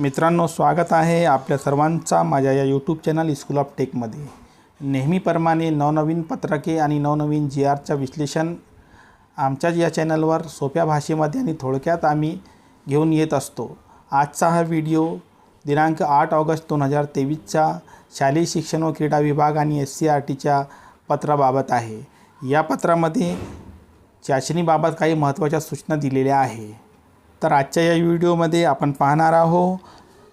मित्रांनो स्वागत आहे आपल्या सर्वांचा माझ्या या यूट्यूब चॅनल स्कूल ऑफ टेकमध्ये नेहमीप्रमाणे नवनवीन पत्रके आणि नवनवीन जी आरचं विश्लेषण आमच्याच या चॅनलवर सोप्या भाषेमध्ये आणि थोडक्यात आम्ही घेऊन येत असतो. आजचा हा व्हिडिओ दिनांक आठ ऑगस्ट दोन हजार तेवीसचा शालेय शिक्षण व क्रीडा विभाग आणि एस सी आर टीच्या पत्राबाबत आहे. या पत्रामध्ये चाचणीबाबत काही महत्त्वाच्या सूचना दिलेल्या आहे. तर आजच्या या व्हिडिओमध्ये आपण पाहणार आहोत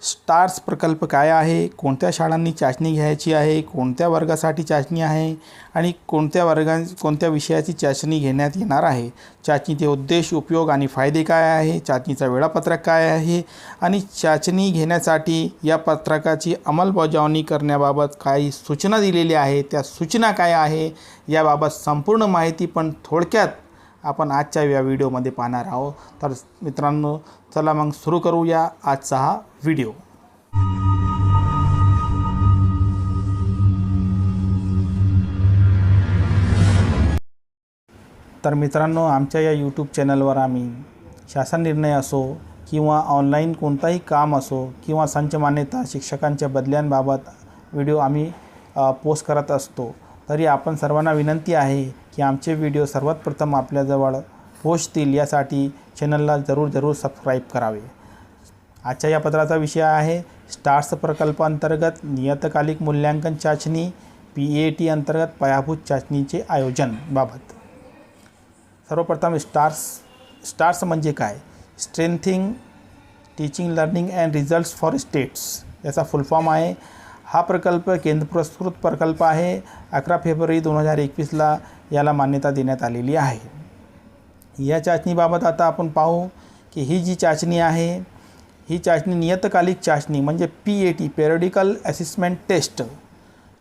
स्टार्स प्रकल्प काय आहे कोणत्या शाळांनी चाचणी घ्यायची आहे कोणत्या वर्गासाठी चाचणी आहे आणि कोणत्या वर्गां कोणत्या विषयाची चाचणी घेण्यात येणार आहे. चाचणीचे उद्देश उपयोग आणि फायदे काय आहे चाचणीचा वेळापत्रक काय आहे आणि चाचणी घेण्यासाठी या पत्रकाची अंमलबजावणी करण्याबाबत काही सूचना दिलेल्या आहे त्या सूचना काय आहे याबाबत संपूर्ण माहिती पण थोडक्यात आपण आजच्या या व्हिडिओमध्ये पाहणार आहोत. तर मित्रांनो चला मग सुरू करूया आजचा हा व्हिडिओ. तर मित्रांनो आमच्या या यूट्यूब चॅनलवर आम्ही शासन निर्णय असो किंवा ऑनलाईन कोणताही काम असो किंवा संच मान्यता शिक्षकांच्या बदल्यांबाबत व्हिडिओ आम्ही पोस्ट करत असतो. तरी आपण सर्वांना विनंती आहे की आमचे व्हिडिओ सर्वात प्रथम आपल्याजवळ पोहोचतील यासाठी चॅनलला जरूर जरूर सबस्क्राईब करावे. आजच्या या पत्राचा विषय आहे स्टार्स प्रकल्पांतर्गत नियतकालिक मूल्यांकन चाचणी पी ए टी अंतर्गत पायाभूत चाचणीचे आयोजन बाबत. सर्वप्रथम स्टार्स स्टार्स म्हणजे काय? Strengthening teaching learning and results for states याचा फुल फॉर्म आहे. हा प्रकल्प केंद्र पुरस्कृत प्रकल्प आहे. अकरा फेब्रुवारी दोन हजार एकवीसला याला मान्यता देण्यात आलेली आहे. या चाचणीबाबत आता आपण पाहू की ही जी चाचणी आहे ही चाचणी नियतकालिक चाचणी म्हणजे P A T periodical assessment test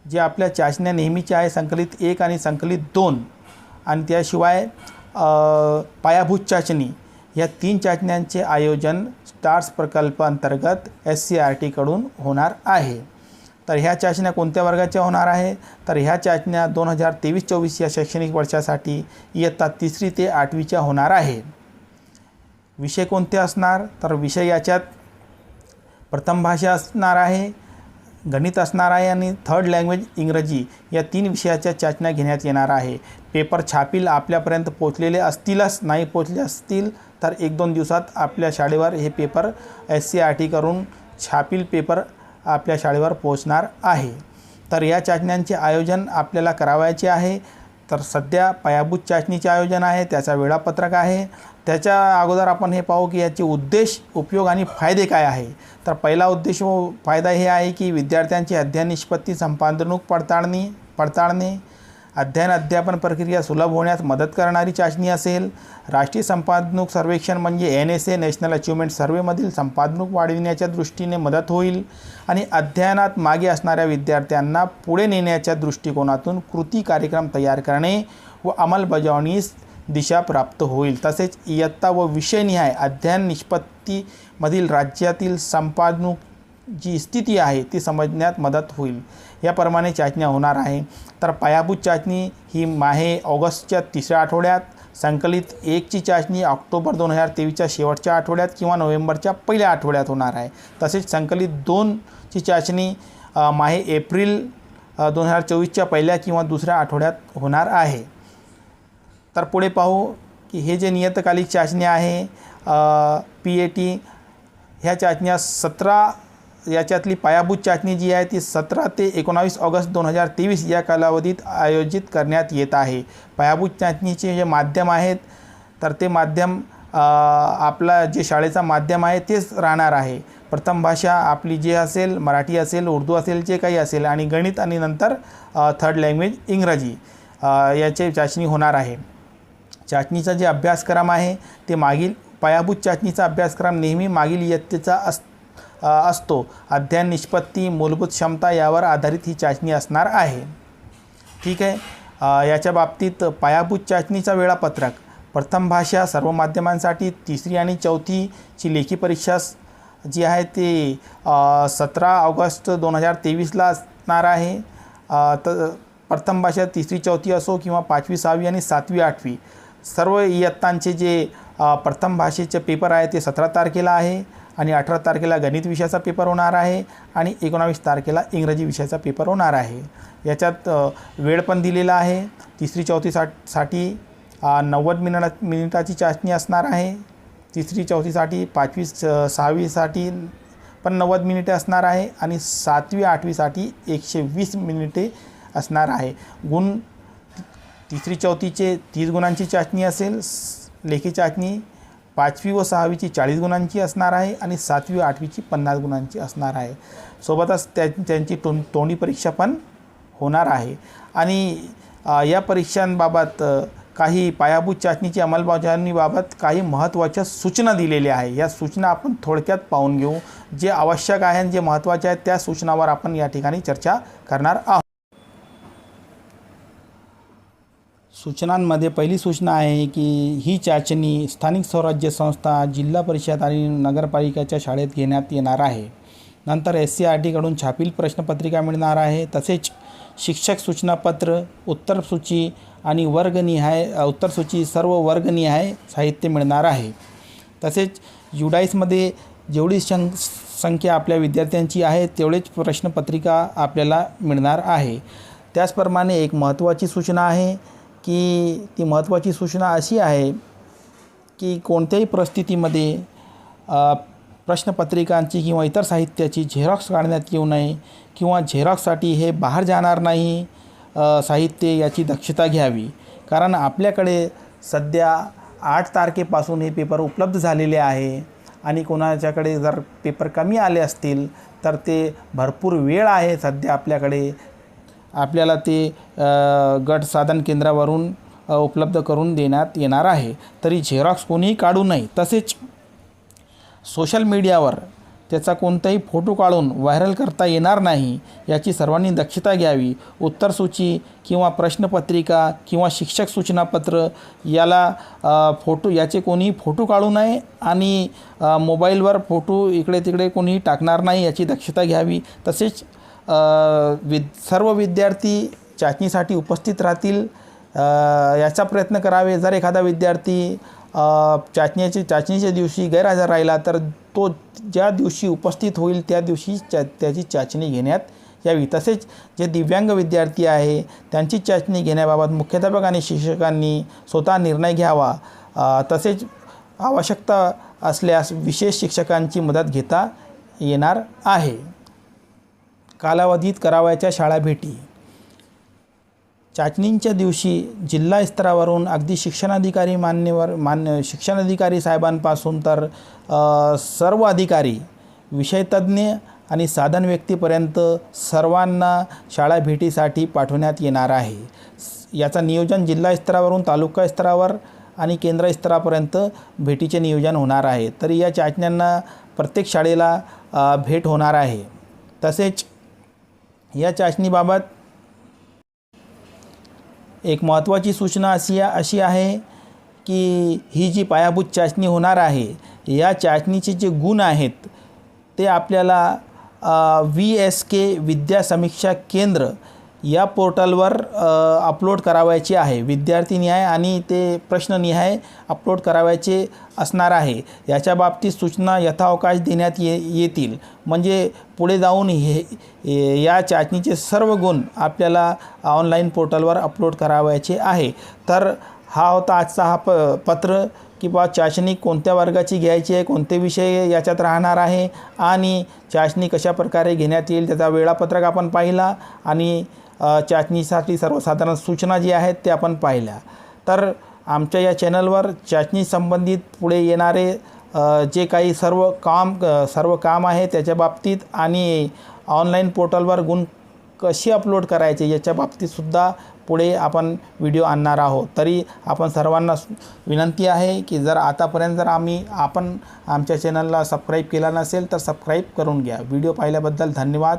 जे आपल्या चाचण्या नेहमीच्या आहे संकलित एक आणि संकलित दोन. आणि त्याशिवाय पायाभूत चाचणी या तीन चाचण्यांचे आयोजन स्टार्स प्रकल्प अंतर्गत एस सी आर टीकडून होणार आहे. तर ह्या चाचण्या कोणत्या वर्गाच्या होणार आहे? तर ह्या चाचण्या दोन हजार तेवीस चोवीस या शैक्षणिक वर्षासाठी इयत्ता तिसरी ते आठवीच्या होणार आहे. विषय कोणते असणार? तर विषय याच्यात प्रथम भाषा असणार आहे गणित असणार आहे आणि थर्ड लँग्वेज इंग्रजी या तीन विषयाच्या चाचण्या घेण्यात येणार आहे. पेपर छापील आपल्यापर्यंत पोचलेले असतीलच नाही पोचले असतील तर एक दोन दिवसात आपल्या शाळेवर हे paper S C R T करून छापील पेपर आपल्या शाळेवर पोहोचणार आहे. तर या चाचण्यांचे आयोजन आपल्याला करावायचे आहे. तर सध्या पायाभूत चाचणीचे आयोजन आहे त्याचा वेळापत्रक आहे. त्याच्या अगोदर आपण हे पाहू की याचे उद्देश उपयोग आणि फायदे काय आहे. तर पहिला उद्देश व फायदा हे आहे की विद्यार्थ्यांची अध्ययन निष्पत्ती संपादनूक पडताळणी पडताळणे अध्ययन अध्यापन प्रक्रिया सुलभ होण्यास मदत करणारी चाचणी असेल. राष्ट्रीय संपादनूक सर्वेक्षण म्हणजे N S A national achievement सर्वेमधील संपादनूक वाढविण्याच्या दृष्टीने मदत होईल आणि अध्ययनात मागे असणाऱ्या विद्यार्थ्यांना पुढे नेण्याच्या दृष्टिकोनातून कृती कार्यक्रम तयार करणे व अंमलबजावणीस दिशा प्राप्त होईल. तसेच इयत्ता व विषयनिहाय अध्ययन निष्पत्तीमधील राज्यातील संपादनूक जी स्थिती आहे ती समजण्यात मदत होईल. याप्रमाणे चाचण्या होणार आहे. तर पायाभूत चाचणी ही माहे ऑगस्टच्या तिसऱ्या आठवड्यात संकलित एकची चाचणी ऑक्टोबर दोन हजार तेवीसच्या शेवटच्या आठवड्यात किंवा नोव्हेंबरच्या पहिल्या आठवड्यात होणार आहे. तसेच संकलित दोनची चाचणी माहे एप्रिल दोन हजार चोवीसच्या पहिल्या किंवा दुसऱ्या आठवड्यात होणार आहे. तर पुढे पाहू की हे जे नियतकालिक चाचणी आहे पी ए टी ह्या चाचण्या सतरा याच्यातली पायाभूत चाचणी जी आहे ती सतरा ते एकोणावीस ऑगस्ट दोन हजार तेवीस या कालावधीत आयोजित करण्यात येत आहे. पायाभूत चाचणीचे जे माध्यम आहेत तर ते माध्यम आपला जे शाळेचा माध्यम आहे तेच राहणार आहे. प्रथम भाषा आपली जी असेल मराठी असेल उर्दू असेल जे काही असेल आणि गणित आणि नंतर थर्ड लँग्वेज इंग्रजी याचे चाचणी होणार आहे. चाचणीचा जे अभ्यासक्रम आहे ते मागील पायाभूत चाचणीचा अभ्यासक्रम नेहमी मागील इयत्तेचा अस असतो. अध्ययन निष्पत्ती मूलभूत क्षमता यावर आधारित ही चाचणी असणार आहे. ठीक आहे? याच्या बाबतीत पायाभूत चाचणीचा वेळापत्रक प्रथम भाषा सर्व माध्यमांसाठी तिसरी आणि चौथीची लेखी परीक्षा जी आहे ती सतरा ऑगस्ट दोन हजार तेवीसला असणार आहे. तर प्रथम भाषा तिसरी चौथी असो किंवा पाचवी सहावी आणि सातवी आठवी सर्व इयत्तांचे जे प्रथम भाषेचे पेपर आहे ते सतरा तारखेला आहे. आणि अठरा तारखेला गणित विषयाचा पेपर होणार आहे आणि एकोणावीस तारखेला इंग्रजी विषयाचा पेपर होणार आहे. याच्यात वेळ पण दिलेला आहे. तिसरी चौथी सा साठी नव्वद मिनिटा मिनिटाची चाचणी असणार आहे. तिसरी चौथीसाठी पाचवी स- सहावीसाठी पण नव्वद मिनिटे असणार आहे आणि सातवी आठवीसाठी एकशे वीस मिनिटे असणार आहे. गुण तिसरी चौथीचे तीस गुणांची चाचणी असेल लेखी चाचणी पाचवी व सहावीची चाळीस गुणांची असणार आहे आणि सातवी व आठवीची पन्नास गुणांची असणार आहे. सोबतच त्या त्यांची तो तोंडी परीक्षा पण होणार आहे. आणि या परीक्षांबाबत काही पायाभूत चाचणीची अंमलबजावणीबाबत काही महत्त्वाच्या सूचना दिलेल्या आहे. या सूचना आपण थोडक्यात पाहून घेऊ. जे आवश्यक आहे आणि जे महत्त्वाचे आहेत त्या सूचनावर आपण या ठिकाणी चर्चा करणार आहोत. सूचनांमध्ये पहिली सूचना आहे की ही चाचणी स्थानिक स्वराज्य संस्था जिल्हा परिषद आणि नगरपालिकेच्या शाळेत घेण्यात येणार आहे. नंतर एस सी आर टीकडून छापील प्रश्नपत्रिका मिळणार आहे. तसेच शिक्षक सूचनापत्र उत्तरसूची आणि वर्गनिहाय उत्तरसूची सर्व वर्गनिहाय साहित्य मिळणार आहे. तसेच युडाईसमध्ये जेवढी शं संख्या आपल्या विद्यार्थ्यांची आहे तेवढेच प्रश्नपत्रिका आपल्याला मिळणार आहे. त्याचप्रमाणे एक महत्त्वाची सूचना आहे की ती महत्त्वाची सूचना अशी आहे की कोणत्याही परिस्थितीमध्ये प्रश्नपत्रिकांची किंवा इतर साहित्याची झेरॉक्स काढण्यात येऊ नये किंवा झेरॉक्ससाठी हे बाहेर जाणार नाही साहित्य याची दक्षता घ्यावी. कारण आपल्याकडे सध्या आठ तारखेपासून हे पेपर उपलब्ध झालेले आहे आणि कोणाच्याकडे जर पेपर कमी आले असतील तर ते भरपूर वेळ आहे सध्या आपल्याकडे आपल्याला ते गट साधन केंद्रावरून उपलब्ध करून देण्यात येणार आहे. तरी झेरॉक्स कोणीही काढू नये. तसेच सोशल मीडियावर त्याचा कोणताही फोटो काढून व्हायरल करता येणार नाही याची सर्वांनी दक्षता घ्यावी. उत्तरसूची किंवा प्रश्नपत्रिका किंवा शिक्षक सूचनापत्र याला फोटो याचे कोणीही फोटो काढू नये आणि मोबाईलवर फोटो इकडे तिकडे कोणीही टाकणार नाही याची दक्षता घ्यावी. तसेच विद सर्व विद्यार्थी चाचणीसाठी उपस्थित राहतील. याचा प्रयत्न करावे. जर एखादा विद्यार्थी चाचणीचे चाचणीच्या दिवशी गैरहजर राहिला तर तो ज्या दिवशी उपस्थित होईल त्या दिवशी चा त्याची चाचणी घेण्यात यावी. तसेच जे दिव्यांग विद्यार्थी आहे त्यांची चाचणी घेण्याबाबत मुख्याध्यापक आणि शिक्षकांनी स्वतः निर्णय घ्यावा. तसेच आवश्यकता असल्यास विशेष शिक्षकांची मदत घेता येणार आहे. कालावधीत करावयाच्या शाळा भेटी. चाचणींच्या दिवशी जिल्हा स्तरावरून अगदी शिक्षणाधिकारी मान्यवर मान्य शिक्षणाधिकारी साहेबांपासून तर सर्व अधिकारी विषयतज्ज्ञ आणि साधन व्यक्तीपर्यंत सर्वांना शाळा भेटीसाठी पाठवण्यात येणार आहे. याचं नियोजन जिल्हा स्तरावरून तालुका स्तरावर आणि केंद्र स्तरापर्यंत भेटीचे नियोजन होणार आहे. तरी या चाचण्यांना प्रत्येक शाळेला भेट होणार आहे. तसेच या चाचणीबाबत एक महत्त्वाची सूचना अशी अशी आहे की ही जी पायाभूत चाचणी होणार आहे या चाचणीचे जे गुण आहेत ते आपल्याला व्ही एस के विद्या समीक्षा केंद्र या पोर्टलवर अपलोड करावायचे आहे. विद्यार्थीनिहाय आणि ते प्रश्ननिहाय अपलोड करावायचे असणार आहे. याच्या बाबतीत सूचना यथावकाश देण्यात ये येतील. म्हणजे पुढे जाऊन हे या चाचणीचे सर्व गुण आपल्याला ऑनलाईन पोर्टलवर अपलोड करावायचे आहे. तर हा होता आजचा हा प पत्र किंवा चाचणी कोणत्या वर्गाची घ्यायची आहे कोणते विषय याच्यात राहणार आहे आणि चाचणी कशा प्रकारे घेण्यात येईल त्याचा वेळापत्रक आपण पाहिला आणि चाचणीसाठी सर्वसाधारण सूचना जी आहेत ते आपण पाहिल्या. तर आमच्या या चॅनलवर चाचणी संबंधित पुढे येणारे जे काही सर्व काम सर्व काम आहे त्याच्या बाबतीत आणि ऑनलाईन पोर्टलवर गुण कशी अपलोड करायचे याच्या बाबतीतसुद्धा पुढे आपण व्हिडिओ आणणार आहोत. तरी आपण सर्वांना विनंती आहे की जर आतापर्यंत जर आम्ही आपण आमच्या चॅनलला सबस्क्राईब केला नसेल तर सबस्क्राईब करून घ्या. व्हिडिओ पाहिल्याबद्दल धन्यवाद.